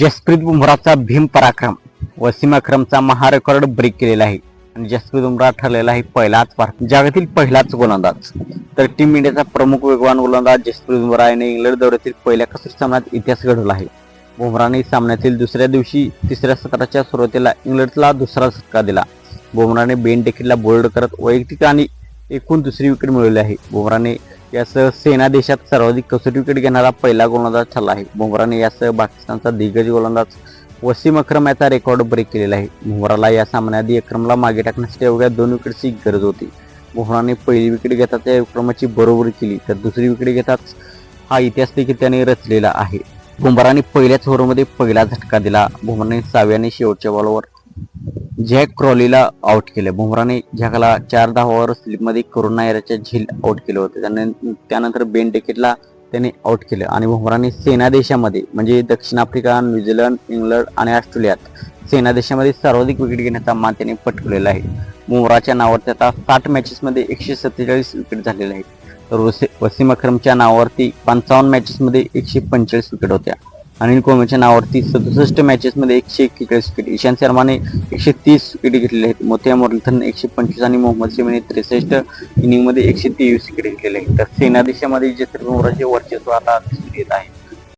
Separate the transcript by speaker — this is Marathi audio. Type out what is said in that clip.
Speaker 1: जसप्रीत बुमराचा भीम पराक्रम वसीम अक्रमचा महारेकॉर्ड ब्रेक केलेला आहे. आणि जसप्रीत बुमराह ठरलेला आहे पहिलाच भारत जगातील पहिलाच गोलंदाज. तर टीम इंडियाचा प्रमुख वेगवान गोलंदाज जसप्रीत बुमराह याने इंग्लंड दौऱ्यातील पहिल्या कसोटी सामन्यात इतिहास घडवला आहे. बुमराहने सामन्यातील दुसऱ्या दिवशी तिसऱ्या सत्राच्या सुरुवातीला इंग्लंडला दुसरा झटका दिला. बुमराहने बेन डेकिटला बोल्ड करत वैयक्तिक आणि एकूण दुसरी विकेट मिळवली आहे. बुमराहने यासह सेना देशात सर्वाधिक कसोटी विकेट घेणारा पहिला गोलंदाज ठरला आहे. बुमराने यासह पाकिस्तानचा दिग्गज गोलंदाज वसीम अक्रम याचा रेकॉर्ड ब्रेक केलेला आहे. बुमराला या सामन्याआधी अक्रमला मागे टाकण्यासाठी अवघ्या दोन विकेटची गरज होती. बुमराने पहिली विकेट घेताच या विक्रमाची बरोबरी केली तर दुसरी विकेट घेताच हा इतिहास देखील त्याने रचलेला आहे. बुमराने पहिल्याच ओव्हरमध्ये पहिला झटका दिला. बुमराने सहाव्याने शेवटच्या बॉलवर जॅक क्रॉलीला आउट केले. बुमराने जॅकला चार धावावर स्लिपमध्ये करुणा एराच्या झील आउट केले होते. त्याने त्यानंतर बेन डेकेटला त्याने आउट केलं. आणि बुमराने सेना देशामध्ये म्हणजे दक्षिण आफ्रिका न्यूझीलंड इंग्लंड आणि ऑस्ट्रेलियात सेना देशामध्ये सर्वाधिक विकेट घेण्याचा मान त्याने पटकवलेला आहे. बुमराच्या नावावरती आता साठ मॅचेसमध्ये एकशे सत्तेचाळीस विकेट झालेले आहेत. तर वसे वसीम अक्रमच्या नावावरती पंचावन्न मॅचेसमध्ये एकशे पंचेचाळीस विकेट होत्या. अनिल कोहलीच्या नावावरती सदुसष्ट मॅचेसमध्ये एकशे एक्केचाळीस विकेट ईशांत शर्माने एकशे तीस विकेट घेतलेले आहेत. मोतिया मुरलीधरन एकशे पंचवीस आणि मोहम्मद शमीने त्रेसष्ट इनिंगमध्ये एकशे तेवीस विकेट घेतलेले आहेत. तर सेनादेशामध्ये देशामध्ये जसप्रीत बुमराचे वर्चस्व आता दिसून येत आहे